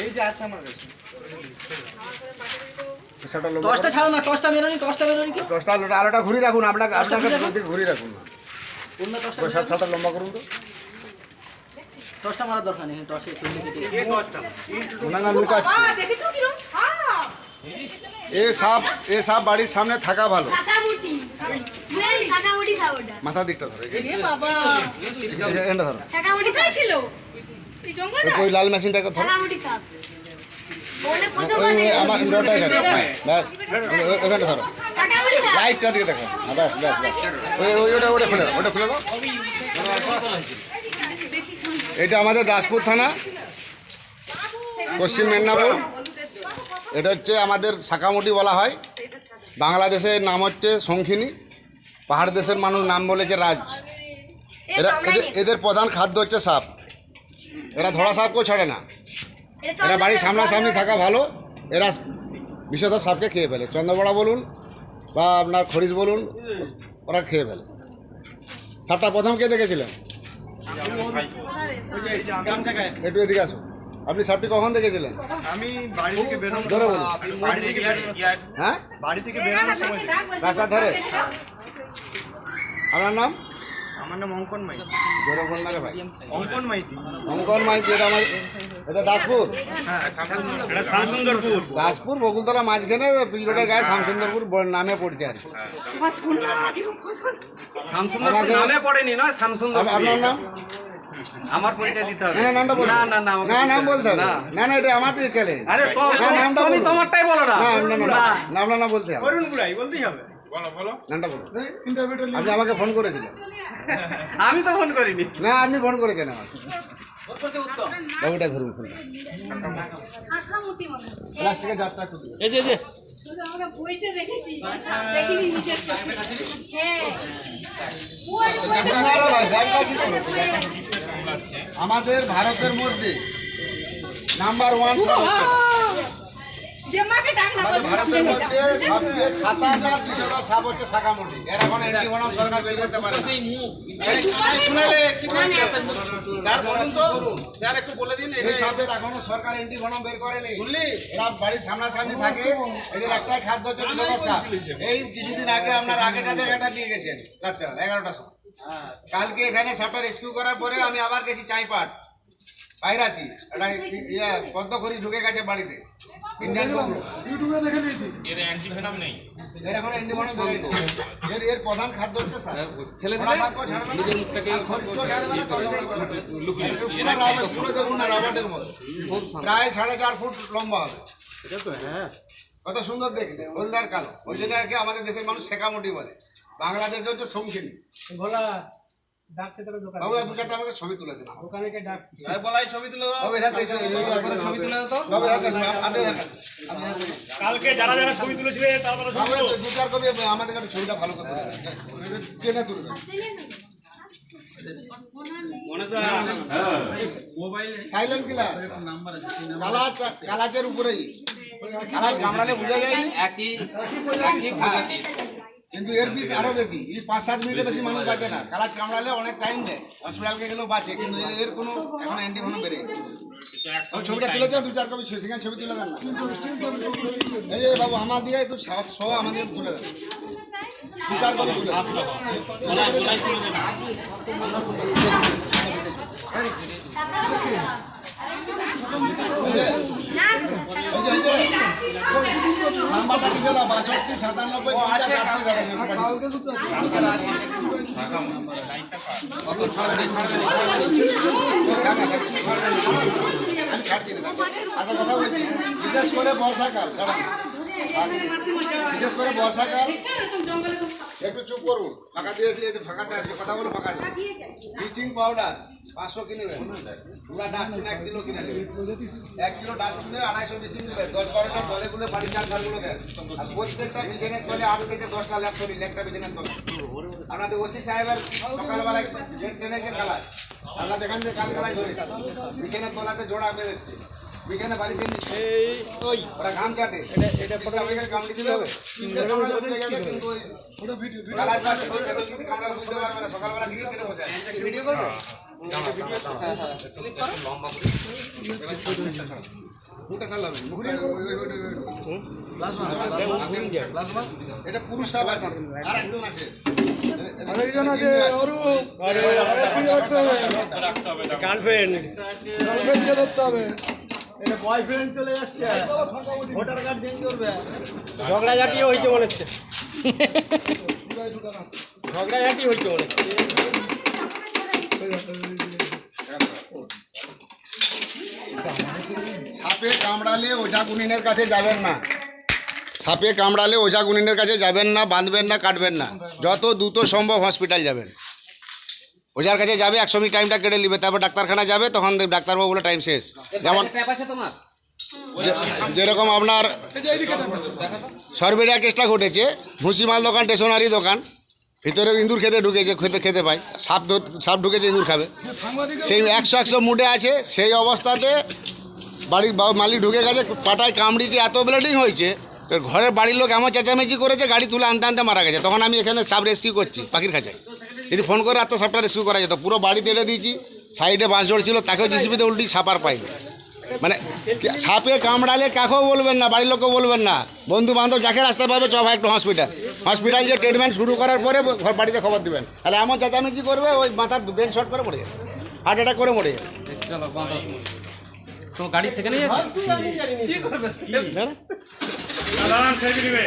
এই যে আছে আমার কাছে। টসটা ছাড়ো না টসটা বেরোনি টসটা বেরোনি কি দশটা আলোটা আলোটা ঘুরে রাখুন আপনাকে আপনাকে দিকে রাখুন। না সাতটা লম্বা করুন তো। টসটা মারার দরকার নেই টসে এ সাপ এ সাপ বাড়ির সামনে থাকা ভালো। মাথা দিকটা ধরে এটা ধরো। ওই- লাল প্রথম ওই ওই আমার ধরো হ্যাঁ। ব্যাস। ধরো। লাইটটা দিকে দেখো। হ্যাঁ ব্যাস ব্যাস ব্যাস। ওই ওই ওটা ওটা খুলে দাও ওটা খুলে দাও। এটা আমাদের দাসপুর থানা পশ্চিম মেদিনীপুর। এটা হচ্ছে আমাদের শাকামুটি বলা হয়। বাংলাদেশের নাম হচ্ছে শঙ্খিনী। পাহাড় দেশের মানুষ নাম বলেছে রাজ। এরা এদের এদের প্রধান খাদ্য হচ্ছে সাপ। এরা ধরা সাপকেও ছাড়ে না। এরা বাড়ির সামনাসামনি থাকা ভালো। এরা বিষধর সাপকে খেয়ে ফেলে। চন্দ্রবড়া বলুন বা আপনার খরিশ বলুন ওরা খেয়ে ফেলে। সাপটা প্রথম কে দেখেছিলেন? একটু এদিকে আসুন। আপনি সাপটি কখন দেখেছিলেন? আমি বাড়ি থেকে বেরোনো ধরে বলুন। বাড়ি থেকে হ্যাঁ? বাড়ি থেকে বেরোনোর সময় রাস্তা ধরে? আপনার নাম? আমার নাম অঙ্কন মাইতি। জোরে বলুন না রে ভাই। অঙ্কন মাইতি। অঙ্কন মাইতি এটা আমার এটা দাসপুর। হ্যাঁ এটা শামসুন্দরপুর দাসপুর বকুলতলা মাঝখানে পিলরোডের গায়ে শামসুন্দরপুর নামে পড়ছে আর কি। নামে পড়েনি নয় শামসুন্দর আপনার নাম? আমার পরিচয় দিতে হবে। না না, নামটা বলুন। না না না না নাম বলতে হবে। না। না এটা আমার চ্যালেঞ্জ আরে তো নামটা তুমি তোমারটাই বলো না। না না না না বলতে হবে। করুন বুড়াই বলতেই হবে। নামটা আপনি আমাকে ফোন করেছিলেন আমি তো ফোন করিনি। না আপনি ফোন করেছেন আমাকে বাবুটা ধরুন ফোনটা। প্লাস্টিকের জারটা এই যে যে? আমাদের ভারতের মধ্যে নাম্বার ওয়ান যে মাকে ডাক না আমাদের ভারতের মধ্যে সবচেয়ে খাতারনাক বিষধর সাপ হচ্ছে শাকামুটি এর এখন অ্যান্টিভেনম সরকার বের করতে পারে না। শুনেলে কি বলছে? স্যার বলুন তো। স্যার একটু বলে দিন এই সাপের এখনও সরকার অ্যান্টিভেনম বের করেনি শুনলি? এরা বাড়ির সামনাসামনি থাকে। এদের একটাই খাদ্য হচ্ছে সাপ। এই কিছুদিন আগে আপনার আগেটাতে একটা নিয়ে গেছেন রাত্রেবেলা এগারোটার সময়। কালকে এখানে সাপটা রেস্কিউ করার পরে আমি আবার গেছি চাইপাট পাইরাসি ইয়ে পদ্ম করি ঢুকে গেছে বাড়িতে। ইন্ডিয়ান কবরো এর এখন অ্যান্টিবায়োটিক বেরোয়নি। এর এর প্রধান খাদ্য হচ্ছে স্যার। ফেলে দিলে নিজের মুখটাকে পুরো দেখুন না রাবারের মতো। প্রায় সাড়ে চার ফুট লম্বা হবে। কত সুন্দর দেখতে হলদার কালো। ওই জন্য আর কি আমাদের দেশের মানুষ শেখামুটি বলে। বাংলাদেশে হচ্ছে সংখিনী বাবু দু চারটা আমাকে ছবি তুলে দিন। বলাই ছবি তুলে দাও। বাবু এখান ছবি তুলে তো। বাবু আপনি। কালকে যারা যারা ছবি তুলেছিলে তারা তারা ছবি বাবু দু চার আমাদের কাছে ছবিটা ভালো করে তুলে কালাচের উপরেই। কালাচ কামড়ালে বুঝা যায়নি? একই হ্যাঁ। কিন্তু এর বিষ আরও বেশি। এই পাঁচ, সাত মিনিটে বেশি মানুষ বাঁচে না। কালাচ কামড়ালে অনেক টাইম দেয়। হসপিটালকে গেলেও বাঁচে, কিন্তু এর- কোনো এখন অ্যান্টিভেনম বেড়ে ছবিটা তুলেছে দু চার কপি সেখানে ছবি তুলে দেন না। এই যে বাবু, আমার দিয়ে একটু সহ আমাদের একটু তুলে দেন। দু চার কপি তুলে দেন। নাম্বারটা কি বেলা বাষট্টি সাতানব্বই পঞ্চাশ ছাড়ছি না একটা কথা বলছি বিশেষ করে বর্ষাকাল। বিশেষ করে বর্ষাকাল একটু চুপ করুন ফাঁকা দিয়ে ফাঁকাতে আসবে কথা বলো ফাঁকা ব্লিচিং পাউডার পাঁচশো কিনে নেবেন পুরা ডাস্টবিন এক কিলো কিনে নেবেন এক কিলো ডাস্টবিনে আড়াইশো ব্লিচিং দেবেন দশ বারোটা জলে গুলো বাড়ির চার ঘরগুলো দেন আর প্রত্যেকটা বিছানের তলে আট থেকে দশটা ল্যাপ তৈরি একটা বিছানের তলে আপনাদের ওসি সাহেবের সকালবেলায় ট্রেন ট্রেনে যে কালায় আমরা দেখেন যে কাল কালায় ধরে বিছানের তলাতে জোড়া বেরোচ্ছে বিছানে বালিশের নিচে ওরা ঘাম কাটে এটা এটা কামড়ি দিলে হবে কামড়ালে উঠে যাবে কিন্তু ওই কালায় পাশে ওই ভেতর যদি কামড়ালে বুঝতে পারবে না সকালবেলা টিকিট কেটে বসে ভিডিও করবে মুখটা চালাবে মুখটা ওই- ওই- ওই- ওই- ওই- এটা পুরুষ সাপ আছে। আর একজন আছে। আরেকজন আছে গার্লফ্রেন্ড। ঝগড়াঝাটি হয়েছে মনে হচ্ছে। ঝগড়াঝাটি হয়েছে মনে হচ্ছে। সাপে কামড়ালে ওঝা গুনিনের কাছে যাবেন না। সাপে কামড়ালে ওঝা গুনিনের কাছে যাবেন না বাঁধবেন না কাটবেন না। যত দ্রুত সম্ভব হসপিটাল যাবেন। ওঝার কাছে যাবে একশো মিনিট টাইমটা কেটে নিবে। তারপর ডাক্তারখানা যাবে তখন ডাক্তারবাবু বলে টাইম শেষ। যেমন যেরকম আপনার সরবেরিয়া কেসটা ঘটেছে ভুসিমাল দোকান স্টেশনারি দোকান। ভিতরে ইঁদুর খেতে ঢুকেছে, খেতে খেতে পায়। সাপ সাপ ঢুকেছে, ইঁদুর খাবে। সেই একশো একশো মুডে আছে, সেই অবস্থাতে বাড়ির মালিক ঢুকে গেছে, পাটায় কামড়িতে এত ব্লিডিং হয়েছে ঘরের বাড়ির লোক এমন চেঁচামেচি করেছে, গাড়ি তুলে আনতে আনতে মারা গেছে। তখন আমি এখানে সাপ রেস্কিউ করছি, পাখির খাঁচায়। যদি ফোন করে রাত্রে সাপটা রেস্কিউ করা যেত। পুরো বাড়ি তেড়ে দিয়েছি, সাইডে বাঁশ জড় ছিল, তাকেও জিসিপিতে উল্টি সাপার পাইনি। মানে সাপে কামড়ালে কাকেও বলবেন না বাড়ির লোকও বলবেন না। বন্ধু বান্ধব যাকে রাস্তা পাবে চ ভাই একটু হসপিটাল হসপিটাল যে ট্রিটমেন্ট শুরু করার পরে ঘর বাড়িতে খবর দেবেন। তাহলে এমন চেঁচামেচি করবে ওই মাথার ব্রেন শর্ট করে মরে যাবে। হার্ট অ্যাটাক করে মরে যাবে। তো গাড়ি ছেড়ে দিবে